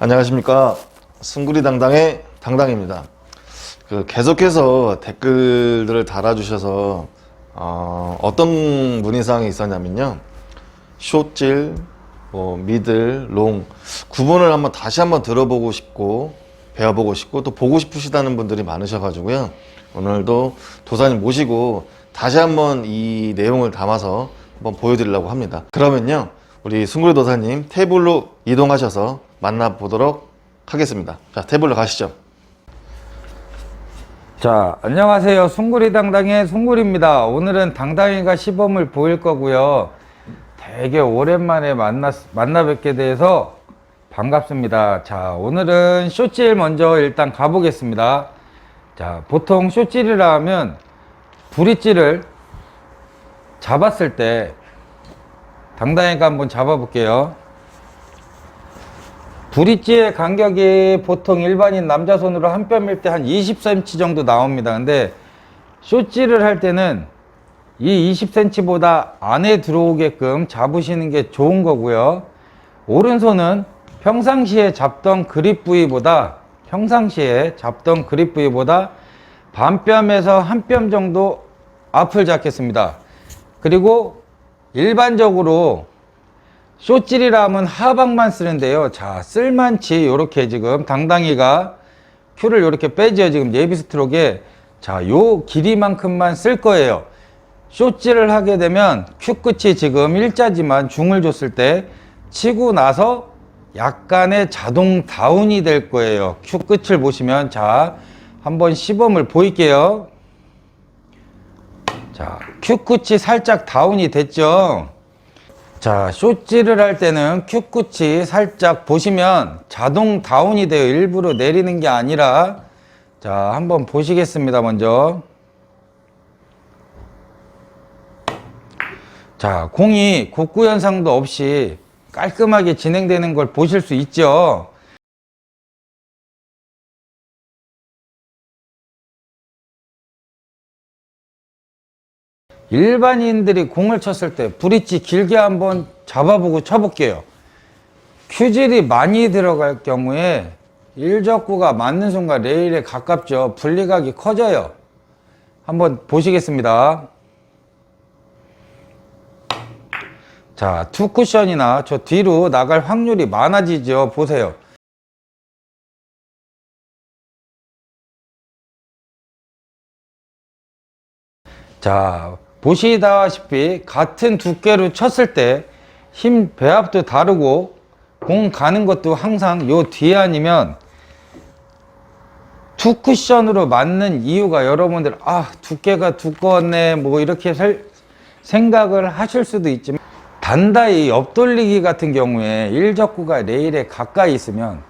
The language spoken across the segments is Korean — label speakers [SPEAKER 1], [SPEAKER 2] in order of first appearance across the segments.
[SPEAKER 1] 안녕하십니까. 승구리 당당의 당당입니다. 그 계속해서 댓글들을 달아주셔서 어, 어떤 문의사항이 있었냐면요. 숏질, 뭐 미들, 롱. 구분을 한번 다시 한번 들어보고 싶고 배워보고 싶고 또 보고 싶으시다는 분들이 많으셔가지고요. 오늘도 도사님 모시고 다시 한번 이 내용을 담아서 한번 보여드리려고 합니다. 그러면요. 우리 승구리 도사님 테이블로 이동하셔서 만나보도록 하겠습니다. 자 테이블로 가시죠.
[SPEAKER 2] 자, 안녕하세요. 숭구리 당당의 숭구리입니다. 오늘은 당당이가 시범을 보일 거고요. 되게 오랜만에 만나, 만나 뵙게 돼서 반갑습니다. 자, 오늘은 쇼질 먼저 일단 가보겠습니다. 자, 보통 쇼질이라 하면 부리찌를 잡았을 때 당당이가 한번 잡아볼게요. 브릿지의 간격이 보통 일반인 남자 손으로 한 뼘일 때한 20cm 정도 나옵니다. 근데 쇼찌를 할 때는 이 20cm보다 안에 들어오게끔 잡으시는 게 좋은 거고요. 오른손은 평상시에 잡던 그립 부위보다 평상시에 잡던 그립 부위보다 반뼘에서 한 뼘 정도 앞을 잡겠습니다. 그리고 일반적으로 쇼찔이라 하면 하방만 쓰는데요. 자, 쓸만치 요렇게 지금 당당히가 큐를 요렇게 빼죠. 지금 예비 스트로크에 자, 요 길이만큼만 쓸 거예요. 쇼찔을 하게 되면 큐 끝이 지금 일자지만 중을 줬을 때 치고 나서 약간의 자동 다운이 될 거예요. 큐 끝을 보시면 자, 한번 시범을 보일게요. 자, 큐 끝이 살짝 다운이 됐죠. 자, 쇼찌를 할 때는 큐끝이 살짝 보시면 자동 다운이 돼요. 일부러 내리는 게 아니라. 자, 한번 보시겠습니다, 먼저. 자, 공이 곡구 현상도 없이 깔끔하게 진행되는 걸 보실 수 있죠. 일반인들이 공을 쳤을 때 브릿지 길게 한번 잡아보고 쳐볼게요. 큐질이 많이 들어갈 경우에 일적구가 맞는 순간 레일에 가깝죠. 분리각이 커져요. 한번 보시겠습니다. 자, 투 쿠션이나 저 뒤로 나갈 확률이 많아지죠. 보세요. 자, 보시다시피 같은 두께로 쳤을 때 힘 배합도 다르고 공 가는 것도 항상 요 뒤에 아니면 투 쿠션으로 맞는 이유가 여러분들 아 두께가 두꺼웠네 뭐 이렇게 설- 생각을 하실 수도 있지만 단다이 옆돌리기 같은 경우에 일적구가 레일에 가까이 있으면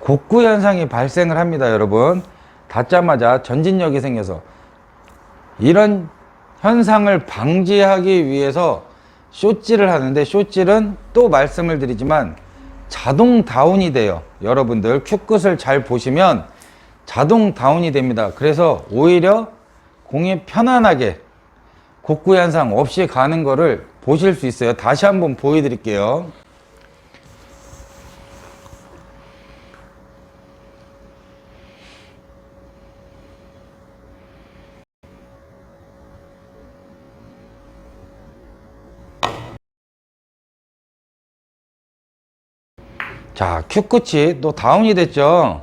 [SPEAKER 2] 곡구 현상이 발생을 합니다 여러분. 닿자마자 전진력이 생겨서. 이런 현상을 방지하기 위해서 쇼질을 하는데 쇼질은 또 말씀을 드리지만 자동 다운이 돼요. 여러분들 큐 끝을 잘 보시면 자동 다운이 됩니다. 그래서 오히려 공이 편안하게 곡구 현상 없이 가는 거를 보실 수 있어요. 다시 한번 보여드릴게요. 자, 큐 끝이 또 다운이 됐죠.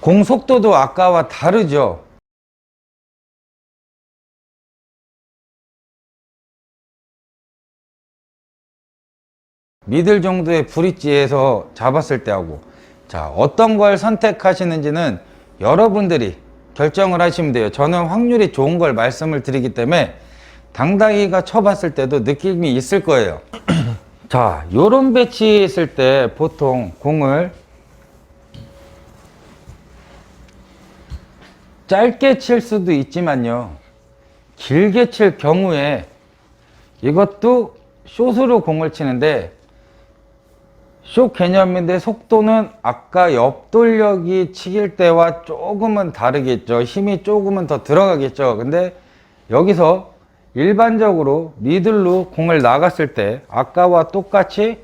[SPEAKER 2] 공 속도도 아까와 다르죠. 미들 정도의 브릿지에서 잡았을 때하고 자 어떤 걸 선택하시는지는 여러분들이 결정을 하시면 돼요 저는 확률이 좋은 걸 말씀을 드리기 때문에 당당히가 쳐봤을 때도 느낌이 있을 거예요 자, 요런 배치 있을 때 보통 공을 짧게 칠 수도 있지만요. 길게 칠 경우에 이것도 숏으로 공을 치는데 숏 개념인데 속도는 아까 옆돌력이 치길 때와 조금은 다르겠죠. 힘이 조금은 더 들어가겠죠. 근데 여기서 일반적으로 미들로 공을 나갔을 때 아까와 똑같이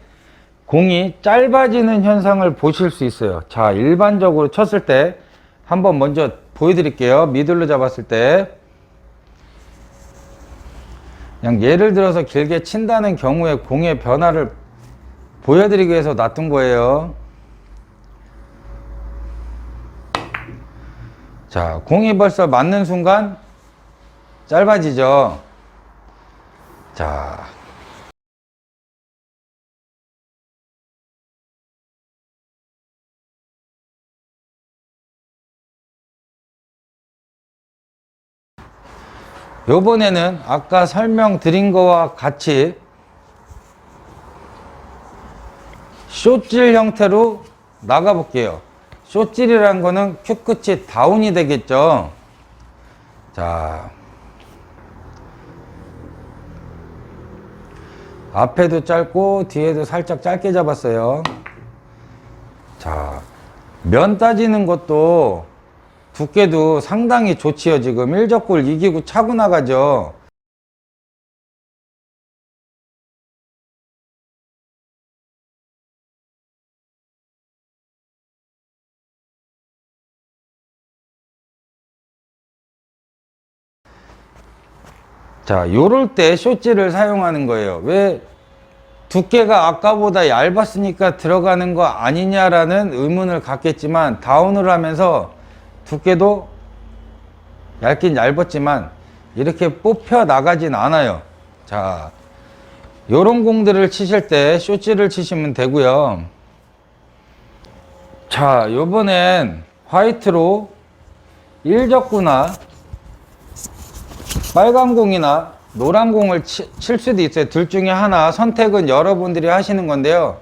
[SPEAKER 2] 공이 짧아지는 현상을 보실 수 있어요. 자, 일반적으로 쳤을 때 한번 먼저 보여드릴게요. 미들로 잡았을 때. 그냥 예를 들어서 길게 친다는 경우에 공의 변화를 보여드리기 위해서 놔둔 거예요. 자, 공이 벌써 맞는 순간 짧아지죠. 자. 요번에는 아까 설명드린 거와 같이 쇼질 형태로 나가 볼게요. 쇼질이란 거는 큐 끝이 다운이 되겠죠. 자. 앞에도 짧고 뒤에도 살짝 짧게 잡았어요. 자. 면 따지는 것도 두께도 상당히 좋지요. 지금 1적골 이기고 차고 나가죠. 자, 요럴 때 쇼찌를 사용하는 거예요. 왜 두께가 아까보다 얇았으니까 들어가는 거 아니냐라는 의문을 갖겠지만 다운을 하면서 두께도 얇긴 얇았지만 이렇게 뽑혀 나가진 않아요. 자, 요런 공들을 치실 때 쇼찌를 치시면 되고요. 자, 요번엔 화이트로 일적구나 빨간 공이나 노란 공을 치- 칠 수도 있어요. 둘 중에 하나 선택은 여러분들이 하시는 건데요.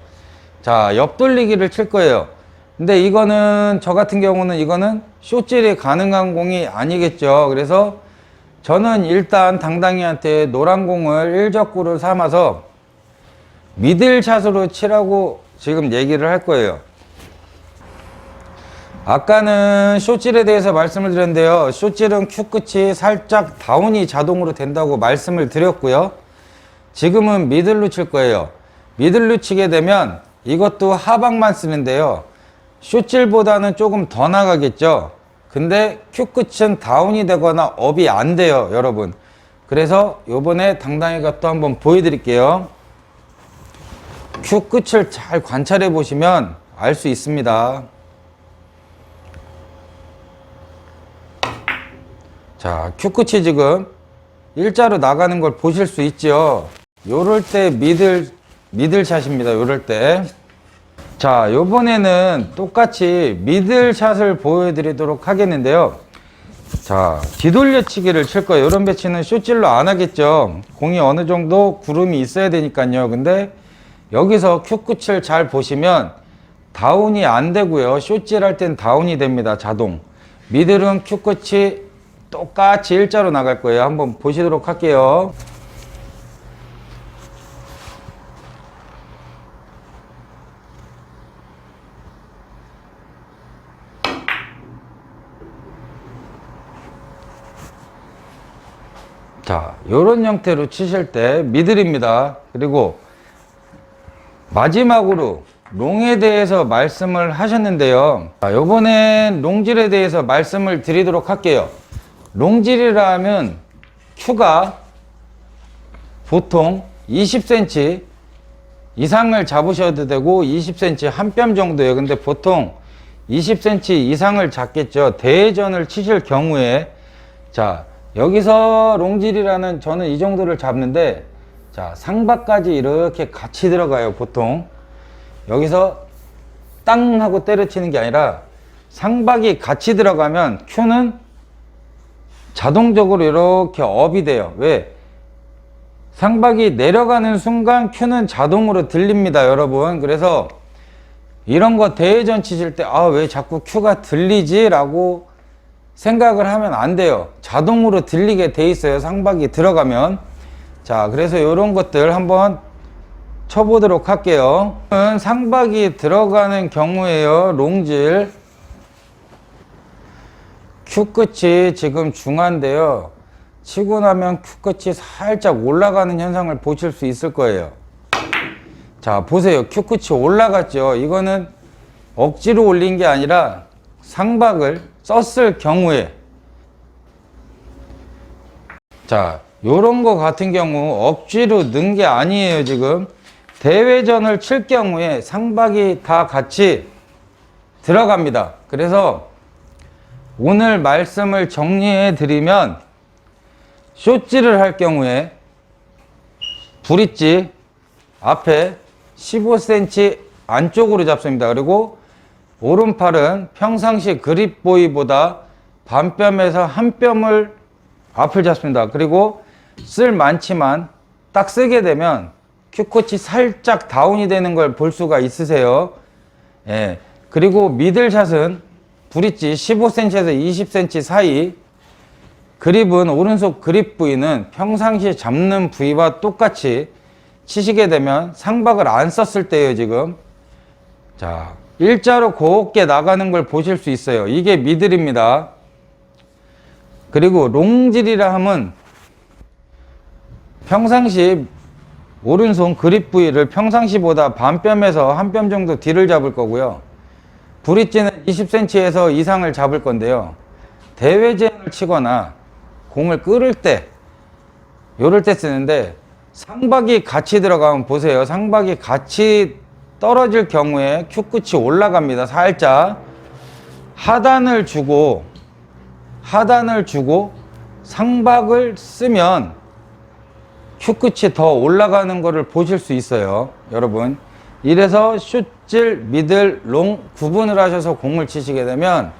[SPEAKER 2] 자, 옆돌리기를 칠 거예요. 근데 이거는 저 같은 경우는 이거는 쇼질이 가능한 공이 아니겠죠. 그래서 저는 일단 당당이한테 노란 공을 일적구를 삼아서 미들샷으로 치라고 지금 얘기를 할 거예요. 아까는 쇼질에 대해서 말씀을 드렸는데요. 쇼질은 큐 끝이 살짝 다운이 자동으로 된다고 말씀을 드렸고요. 지금은 미들로 칠 거예요. 미들로 치게 되면 이것도 하방만 쓰는데요. 쇼질보다는 조금 더 나가겠죠. 근데 큐 끝은 다운이 되거나 업이 안 돼요, 여러분. 그래서 요번에 당당히가 또 한번 보여드릴게요. 큐 끝을 잘 관찰해 보시면 알 수 있습니다. 자, 큐 끝이 지금 일자로 나가는 걸 보실 수 있죠. 요럴 때 미들, 미들샷입니다. 요럴 때. 자, 요번에는 똑같이 미들샷을 보여드리도록 하겠는데요. 자, 뒤돌려치기를 칠 거예요. 이런 배치는 쇼질로 안 하겠죠. 공이 어느 정도 구름이 있어야 되니까요. 근데 여기서 큐 끝을 잘 보시면 다운이 안 되고요. 쇼질 할 땐 다운이 됩니다. 자동. 미들은 큐 끝이 똑같이 일자로 나갈 거예요. 한번 보시도록 할게요. 자, 요런 형태로 치실 때 미들입니다. 그리고 마지막으로 롱에 대해서 말씀을 하셨는데요. 자, 요번엔 롱질에 대해서 말씀을 드리도록 할게요. 롱질이라면 큐가 보통 20cm 이상을 잡으셔도 되고 20cm 한 뼘 정도예요. 근데 보통 20cm 이상을 잡겠죠. 대회전을 치실 경우에 자 여기서 롱질이라는 저는 이 정도를 잡는데 자 상바까지 이렇게 같이 들어가요. 보통 여기서 땅 하고 때려치는 게 아니라 상박이 같이 들어가면 큐는 자동적으로 이렇게 업이 돼요. 왜? 상박이 내려가는 순간 큐는 자동으로 들립니다, 여러분. 그래서 이런 거 대회전 치실 때, 아, 왜 자꾸 큐가 들리지? 라고 생각을 하면 안 돼요. 자동으로 들리게 돼 있어요, 상박이 들어가면. 자, 그래서 이런 것들 한번 쳐보도록 할게요. 상박이 들어가는 경우에요, 롱질. 큐 끝이 지금 중한데요. 치고 나면 큐 끝이 살짝 올라가는 현상을 보실 수 있을 거예요. 자, 보세요. 큐 끝이 올라갔죠. 이거는 억지로 올린 게 아니라 상박을 썼을 경우에 자, 요런 거 같은 경우 억지로 넣은 게 아니에요, 지금. 대회전을 칠 경우에 상박이 다 같이 들어갑니다. 그래서 오늘 말씀을 정리해 드리면 쇼찌를 할 경우에 브릿지 앞에 15cm 안쪽으로 잡습니다. 그리고 오른팔은 평상시 그립 보이보다 반 뼘에서 한 뼘을 앞을 잡습니다. 그리고 쓸 많지만 딱 쓰게 되면 큐코치 살짝 다운이 되는 걸 볼 수가 있으세요. 예. 그리고 미들샷은 브릿지 15cm에서 20cm 사이 그립은 오른손 그립 부위는 평상시에 잡는 부위와 똑같이 치시게 되면 상박을 안 썼을 때예요 지금. 자 일자로 곱게 나가는 걸 보실 수 있어요. 이게 미들입니다. 그리고 롱질이라 함은 평상시 오른손 그립 부위를 평상시보다 반 뼘에서 한 뼘 정도 뒤를 잡을 거고요 브릿지는 20cm에서 이상을 잡을 건데요. 대회전을 치거나 공을 끌을 때 요럴 때 쓰는데 상박이 같이 들어가면 보세요. 상박이 같이 떨어질 경우에 큐 끝이 올라갑니다. 살짝. 하단을 주고 하단을 주고 상박을 쓰면 큐 끝이 더 올라가는 것을 보실 수 있어요. 여러분. 이래서 슛 질 미들 롱 구분을 하셔서 공을 치시게 되면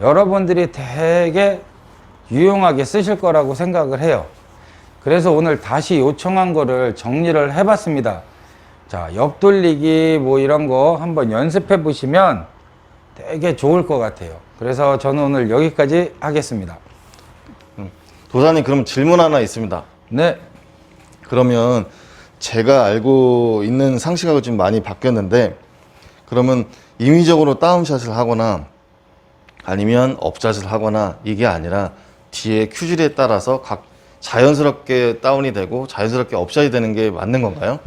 [SPEAKER 2] 여러분들이 되게 유용하게 쓰실 거라고 생각을 해요. 그래서 오늘 다시 요청한 거를 정리를 해봤습니다. 자, 옆돌리기 뭐 이런 거 한번 연습해 보시면 되게 좋을 것 같아요. 그래서 저는 오늘 여기까지 하겠습니다.
[SPEAKER 1] 도사님 그럼 질문 하나 있습니다.
[SPEAKER 2] 네.
[SPEAKER 1] 그러면 제가 알고 있는 상식하고 좀 많이 바뀌었는데 그러면 임의적으로 다운샷을 하거나 아니면 업샷을 하거나 이게 아니라 뒤에 큐질에 따라서 각 자연스럽게 다운이 되고 자연스럽게 업샷이 되는 게 맞는 건가요?